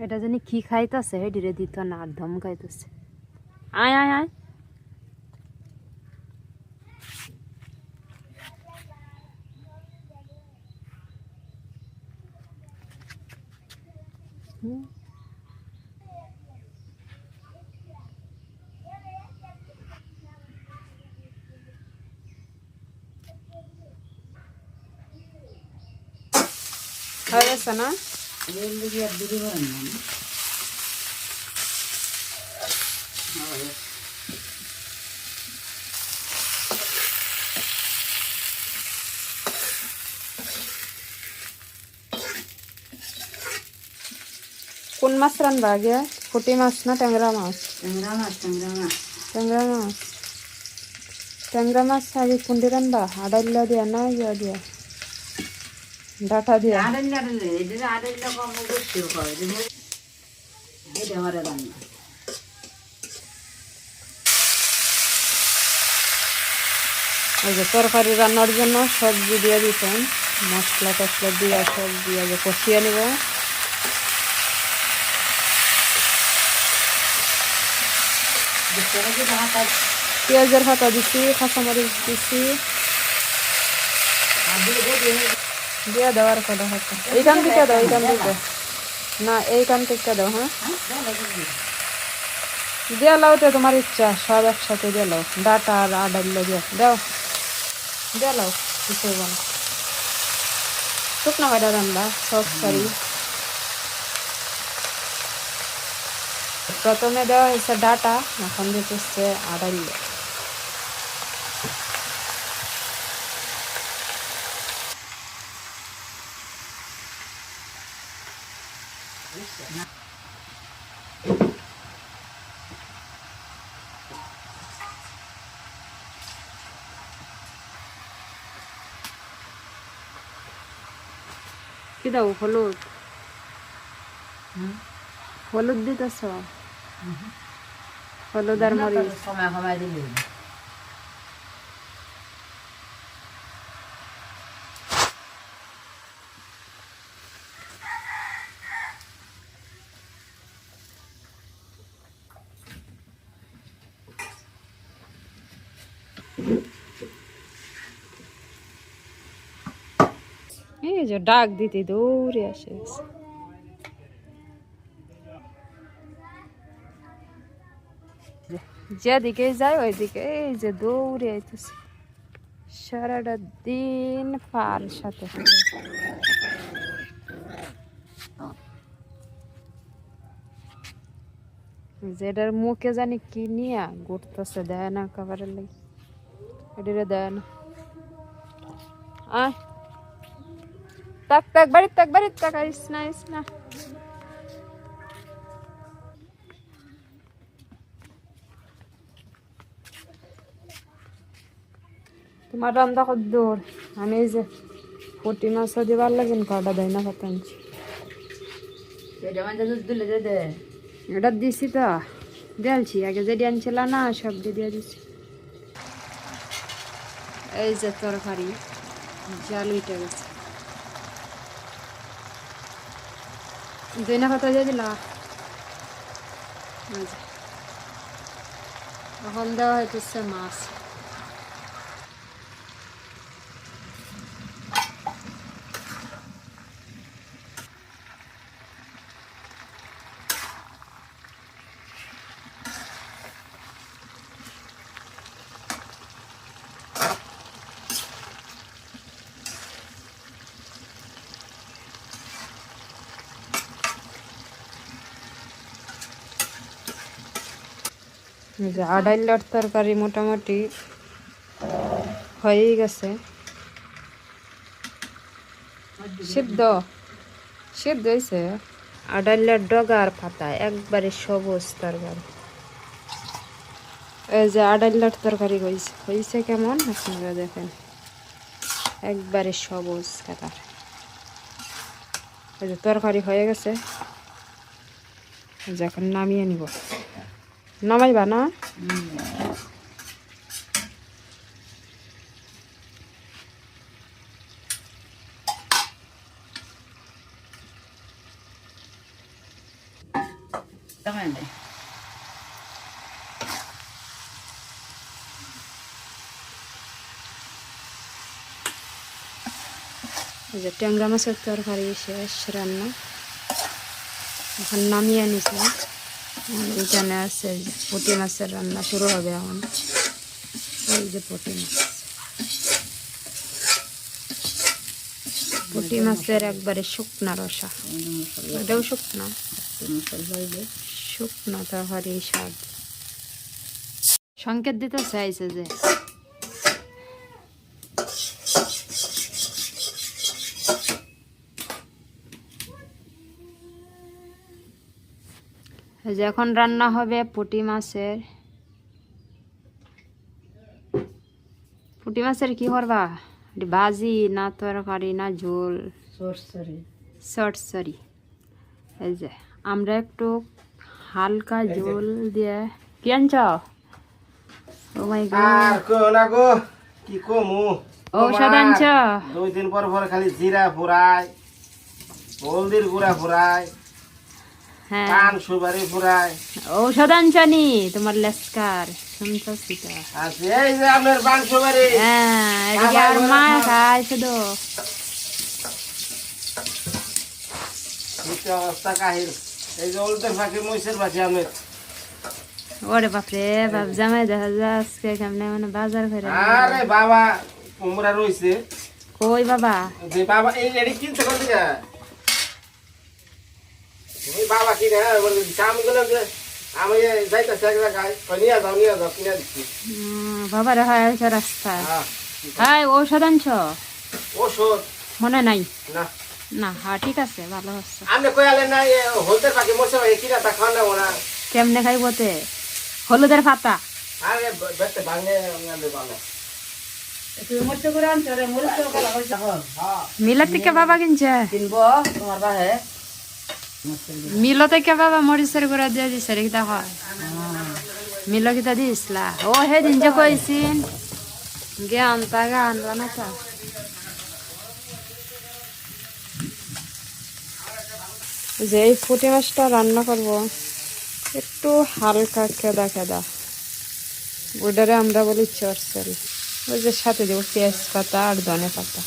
এটা জানি কি খাইতেছে হেডিরে দিত না আর ধম খাইতেছে আয় আয় আয় হুম। হয়ে গেছে না কোন মাছ রানবা আগে ফুটি মাছ না ট্যাংরা মাছ? ট্যাংরা মাছ ট্যাংরা মাছ। ট্যাংরা মাছ। ট্যাংরা মাছ আগে কুন্ডি রানবা আড়াইলা দিয়া না ইয়া দিয়া ডাটা দিয়া আড়াইলে আড়াইলে এটা আড়াইলে কম বেশি হয় এটা আমার রান্না। ওই যে তরকারি রান্নার জন্য সবজি দিয়ে দিতেন মশলা টসলা দিয়ে সব দিয়ে যে কষিয়ে নেব। পেঁয়াজের পাতা দিছি কাঁচামরিচ দিছি। দিয়ে দেওয়ার কথা হচ্ছে। এইখান থেকে দাও, এইখান থেকে। না, এইখান থেকে দাও হ্যাঁ? দিয়ে লাও তো তোমার ইচ্ছা, সব একসাথে দিয়ে লাও। ডাটা আর আডাল দিয়ে দাও। দিয়ে লাও, কিছু হইব না। শুকনো কয়টা রান্না, সব সারি। প্রথমে দেওয়া হয়েছে ডাটা, এখন দিতেছে আড়াই কি দাও হলুদ হলুদ দিতেছ? হলুদ আর মরিচ। সময় সময় দিলে এই যে ডাক দিতে দৌড়ে আসে যেদিকে যায় ওইদিকে এই যে দৌড়ে আইতেছে। সারাটা দিন পার সাথে। যেটার মুখে জানি কি নিয়া ঘুরতেছে, দেয় না খাবারের লাগে। এটারে দেয় না। আয়। তাক তাক বাড়ির তাক বাড়ির তাক আইস না আইস না তোমার রান্না কত দূর? আমি এই যে পুটি মাছও দিবার লাগে কটা দেয় না কত আনছি। এটা দিছি তো। দিয়েছি আগে যেটি আনছিল না সব দিয়ে দিয়ে দিছি। এই যে তরকারি জাল উঠে গেছে। দইনা পাতা দিয়ে দিলা এই যে। এখন দেওয়া হইতেছে মাছ যে আড়াইলার তরকারি মোটামুটি হয়েই গেছে। সিদ্ধ সিদ্ধ হয়েছে। আড়াইলার ডগার পাতা, একবারে সবুজ তরকারি। এই যে আড়াইলার তরকারি হয়েছে। হয়েছে কেমন? আপনারা দেখেন। একবারে সবুজ কালার এই যে তরকারি হয়ে গেছে। এই যে এখন নামিয়ে নিব। নামাইবা না? এই যে ট্যাংরা মাছের তরকারি শেষ রান্না। এখন নামিয়ে নিছি। আর এখানে আছে পুঁটি মাছের রান্না শুরু হবে এখন। এই যে পুঁটি মাছ। পুঁটি মাছের একবারে শুকনা রসা। এটাও শুকনা? শুকনো তরকারি স্বাদ। সংকেত দিতে চাইছে যে এখন রান্না হবে পুটি মাছের। পুটি মাছের কি করবা? ভাজি না তরকারি না ঝোল? সরসরি এই যে আমরা একটু হালকা ঝোল দিয়ে কি আনছ? ও মাই কো কমু? ঔষধ আনছ? দুই দিন পর পর খালি জিরা ফুরাই হলদির গুড়া ফুরাই হ্যাঁ। পান সুপারি ফুরাই ঔষধ আনছনি তোমার লেস্কার শুনতেছি তো এই যে আপনার পান সুপারি। হ্যাঁ এদিকে আর মা খায় শুধু। অবস্থা কাহিল। এই যে উল্টের ফাঁকি মহিষের পাশে আমি ওরে বাপরে বাপ জামাই দেখা যায় আজকে কেমনে মানে বাজার করে আরে বাবা কুমড়া রইছে। কই বাবা? যে বাবা এই লেডি কিনতে কোন দিকে? ওই বাবা কিনে যে আমি যাইতেছি এক জায়গায়। কই নিয়ে যাও নিয়ে যাও কিনে দিচ্ছি। উম, বাবা রে হয় আছে হ্যাঁ ঔষধ আনছ? মনে নাই? না। না হ্যাঁ ঠিক আছে ভালো হচ্ছে আপনি কই না এ হলদের পাখি মরছে ভাই কিনা তা খাওয়া না কেমনে খাইবতে হলুদের পাতা। আরে বেতে ভাঙে আমি ভালো। মিলা থেকে বাবা কিনছে? কিনবো তোমার বাহে। মিলো থেকে বাবা মরিচের গুঁড়া দিয়ে দিছে রে কিতা হয় মিলো কিতা দিছিলা ও হে দিন যে কইছিন জ্ঞান তাগা আনবা না তা যে এই ফুটি মাছটা রান্না করব, একটু হালকা কেদা কেদা ওটারে আমরা বলি চরচরি ওই যে সাথে দেবো পেঁয়াজ পাতা আর ধনে পাতা।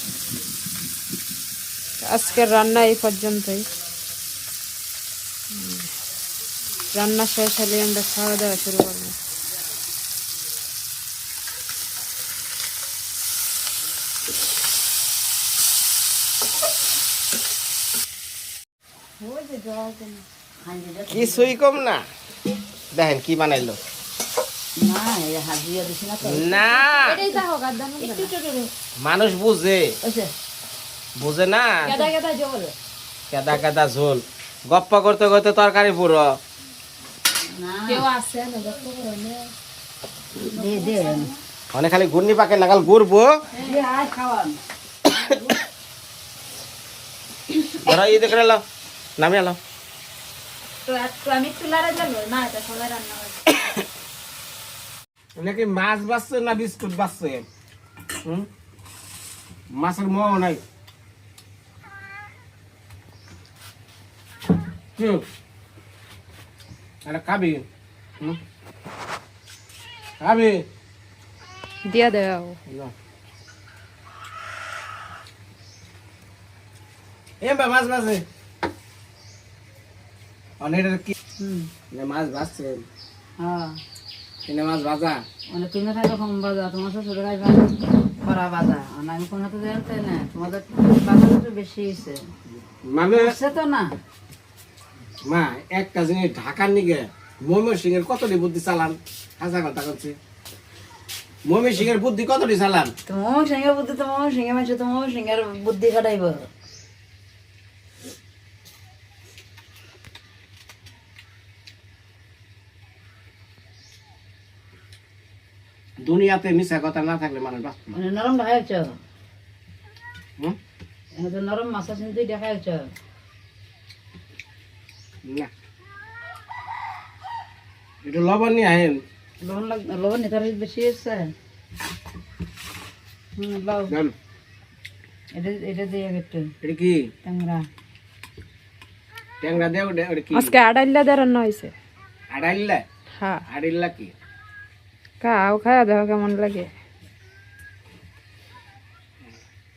আজকের রান্না এই পর্যন্তই। রান্না শেষ হলে আমরা খাওয়া দাওয়া শুরু করব। কিছুই কম না? দেখেন কি বানাইলো। না। মানুষ বুঝে। বুঝে না? কেদা কেদা ঝোল। গপ্পা করতে করতে তরকারি পুরো। কেউ আছে? মানে খালি ঘূর্ণি পাকে নাগাল ঘুরবো। ধরো এই দেখে এলো নামে নাকি মাছ বাঁচছে না বিস্কুট বাঁচছে? হুম? মাছের মোহ নাই। হুম এটা খাবি। খাবি। দিয়ে দাও। না। মাছ বাজে। অনেক কি? মাছ বাজছে। হ্যাঁ। কিনে মাছ ভাজা। মানে তুমি থাকো কম বাজা তোমার শ্বশুর খাইবা করা বাজা। আর আমি কোনো তো জানতে না তোমাদের বাজা একটু বেশি হয়েছে মানে সে তো না? মা একটা জিনিস ঢাকার নিগে এর কতটি বুদ্ধি চালান? হাসা কথা করছে। এর বুদ্ধি কতটি চালান? সঙ্গে বুদ্ধি মাসে তোমার সঙ্গে বুদ্ধি দুনিয়াতে মিশা কথা না থাকলে মানুষ বাঁচত মানে নরম তো নরম মাছ তুই দেখাইছ না। একটু লবণ নিয়ে আহেন। লবণ লাগ লবণ নেতার বেশি এসছে হুম লাও। এটা এটা দিয়ে একটু এটা কি? ট্যাংরা। ট্যাংরা দেও ওটা কি? আজকে আড়াইলা দিয়ে রান্না হয়েছে। আড়াইল্লা? হ্যাঁ। কি? খাও খাওয়া দেখো কেমন লাগে।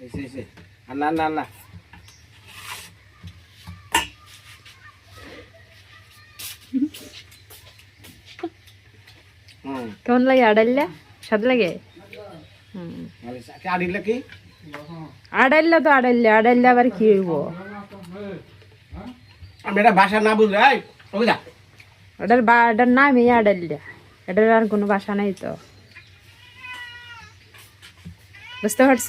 এসে এসে। না না না। কেমন লাগে আড়াইলা স্বাদ লাগে আড়াইলা তো আড়াইলা আড়াইলা আবার কি হইব? এটা ভাষা না বুঝলে এই, ওই যা ওটার বা এটার নামই আড়াইলা এটার আর কোনো বাসা নাই তো। বুঝতে পারছ?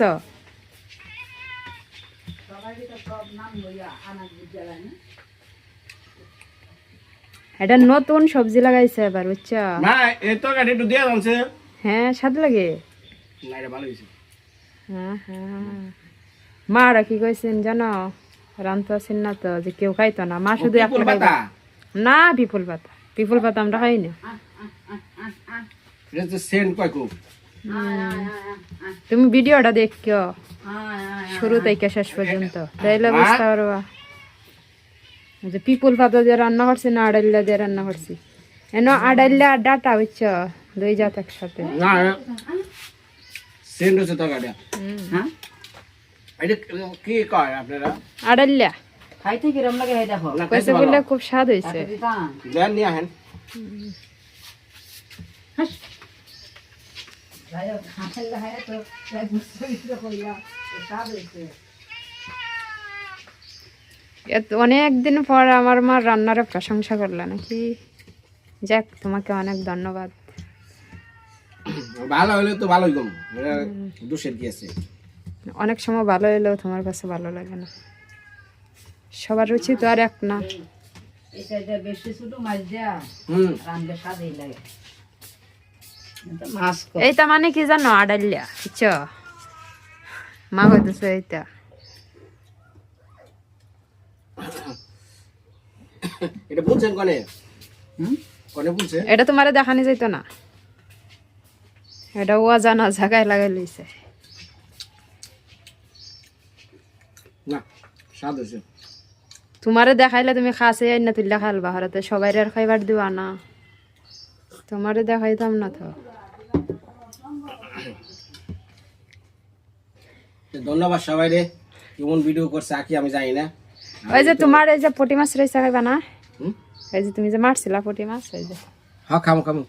এটা নতুন সবজি লাগাইছে এবার বুঝছ? মা এই তো গাড়ি একটু দিয়ে জানছে হ্যাঁ স্বাদ লাগে? না এটা ভালো হয়েছে। হ্যাঁ হ্যাঁ মারা কি কইছেন জানো? রান্ত আছেন না তো যে কেউ খাইতো না। মা শুধু একটা পাতা খাইতো। না পিপুল পাতা। পিপুল পাতা আমরা খাই না। তুমি ভিডিওটা দেখো শুরু থেকে শেষ পর্যন্ত। তাইলে বুঝতে পারবা। যে পিপুল পাতা দিয়ে রান্না করছি না আড়াইলা দিয়ে রান্না করছি। এন আড়াইলা আর ডাটা বুঝছ? দুই জাত একসাথে। হ্যাঁ? আড়াইলা খাইতে কিরম লাগে এই অনেক দিন পর আমার মা রান্নার প্রশংসা করল নাকি? যাক তোমাকে অনেক ধন্যবাদ। ভালো হলে তো ভালোই কম এটা দোষের কি আছে? অনেক সময় ভালো এলেও তোমার কাছে ভালো লাগে না। সবার রুচি তো আর এক না। এই সাইডে বেশি ছোট মাছ দেয়া হুম। রান্না স্বাদই লাগে। এটা মাছ কম। এইটা মানে কি জানো আডালিয়া বুঝছ? মা হইতেছে এইটা। এটা বলছেন কনে? কনে বলছে এটা তোমারে দেখানি যাইতো না। এটা অজানা জায়গায় লাগাই লইছে। না স্বাদ হয়েছে তোমারে দেখাইলে তুমি খাসে আই না তুললে খালবা হরাতে সবাই আর খাইবার দিবা না। তোমারে দেখাইতাম না তো। তো ধন্যবাদ সবাই রে কেমন ভিডিও করছে আকি আমি জানি না। ওই যে তোমার এই যে পটি মাছ রয়েছে খাইবা না এই যে তুমি যে মারছিলা পটি মাছ ওই যে। হ্যাঁ খামো খামো।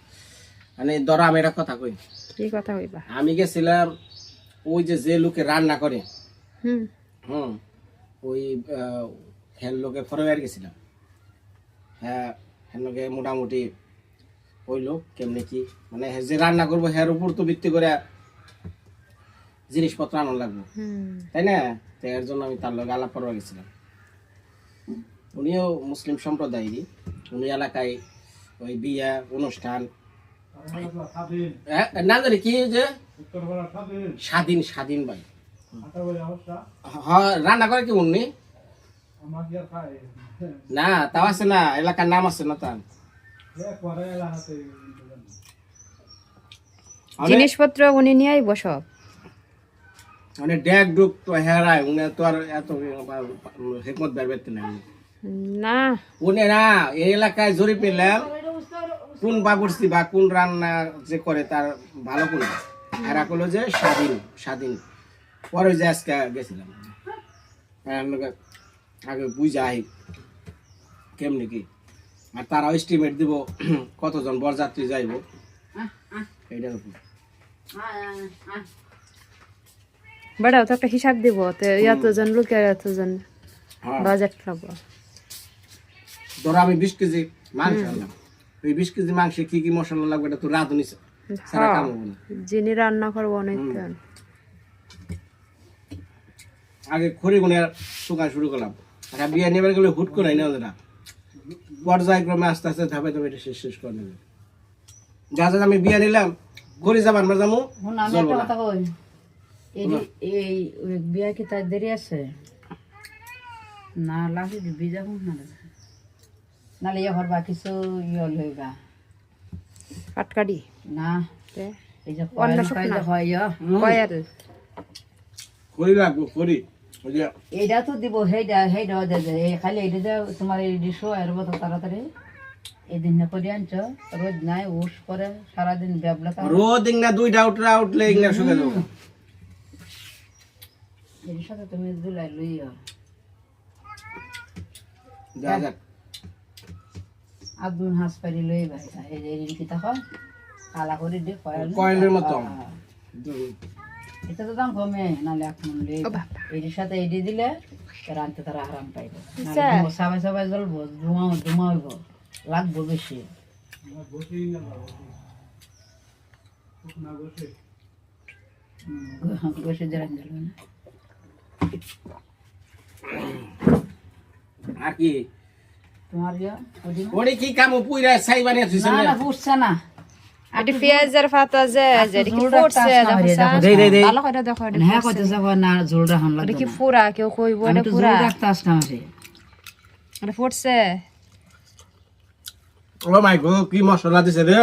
মানে ধরো আমি একটা কথা কই। কি কথা কইবা? আমি গেছিলাম ওই যে যে লোকে রান্না করে হুম। হুম ওই আহ, লোকে ফরওয়ার গেছিলাম। হ্যাঁ হ্যার লোকে মোটামুটি ওই লোক কেমনি কি মানে যে রান্না করব হ্যার উপর তো ভিত্তি করে জিনিসপত্র আনার লাগবে। তাই না? তো এর জন্য আমি তার লগে আলাপ করবা গেছিলাম। উনিও মুসলিম সম্প্রদায়েরই। উনি এলাকায় ওই বিয়া অনুষ্ঠান। হ্যাঁ, না জানি কি যে স্বাধীন স্বাধীন ভাই হ্যাঁ রান্না করে কি উনি? না তাও আছে না এলাকার নাম আছে না তার। জিনিসপত্র উনি নিয়ে আইব সব অনেক ড্যাগ ডুক তো হেরায় উনি তো আর এত হেকমত বের বেরতে নাই। না। উনি না এই এলাকায় জরি পেলাম কোন বাবুর্চি বা কোন রান্না যে করে তার ভালো কোন এরা করল যে স্বাধীন স্বাধীন। পরে যে আজকে গেছিলাম। আগে বুঝা আহি কেমনি কি। আর তারা এস্টিমেট দিব কতজন বরযাত্রী যাইব। এইটার উপর। বেড়াও তো একটা হিসাব দিব তো এতজন লোকের এতজন হ্যাঁ। বাজেট পাবো। ধরো আমি বিশ কেজি মাংস আনলাম। ওই বিশ কেজি মাংসে কি কি মশলা লাগবে এটা তো রাঁধুনি সারা কাম হব না। যিনি রান্না করব অনেক আগে খড়ি গুনে শুকান শুরু করলাম। আর বিয়ে নেবার গেলে হুট করে না। ওদের পর্যায়ক্রমে আস্তে আস্তে ধাপে ধাপে এটা শেষ শেষ করে নেবে। যা যা আমি বিয়ে নিলাম ঘুরে যাবার আমরা যাব এই বিয়া কি তার দেরি আছে? না লাগে যাব না নালে ইয়ে হরবা কিছু ইয়ে লইবা কাটকাটি না। তে। এই যে অন্য কয়েল শুকনা। কয়েল হয় ইয়ে। কয়াল খড়ি ওই যে এইটা তো দিব সেইটা সেইটা দে দে। এই খালি এইটা যে তোমার এই ডিশো আর তো তাড়াতাড়ি এদিন না করে আনছ রোদ নাই উস করে সারাদিন ব্যাবলা রোদ ইংনা দুইটা উঠরা উঠলে ইংনা শুকে যাব। এর সাথে তুমি দুলাই লইয়া যা যাক আব্দুল হাঁস পারি লই ভাই এই যে এদিন কি তখন কালা করে দিয়ে কয়েল কয়েলের মতো। এটা তো দাম কমে নাহলে এখন লই বাবা। সাথে এটি দিলে রানতে তারা আরাম পাইবে। সবাই সবাই জ্বলবো ধোঁয়া ধোঁয়া হইব লাগবো বেশি। বসে জ্বালান জ্বালবে না। আর কি? তোমার ইয়া কি কাম পুইরা না না? না ফাতা যে কি। ভালো করে দেখো হ্যাঁ কইতে যাব না না। আমি তো ও মাই কি মশলা দিছে রে?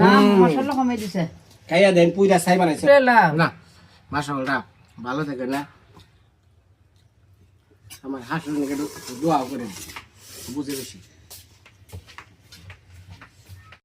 না মশলা কমে দিছে। খাইয়া দেন পুইরা ছাই বানাইছে। না মশলাটা ভালো থাকে না। আমার হাসুর নাকি দোয়া করে বুঝে বেশি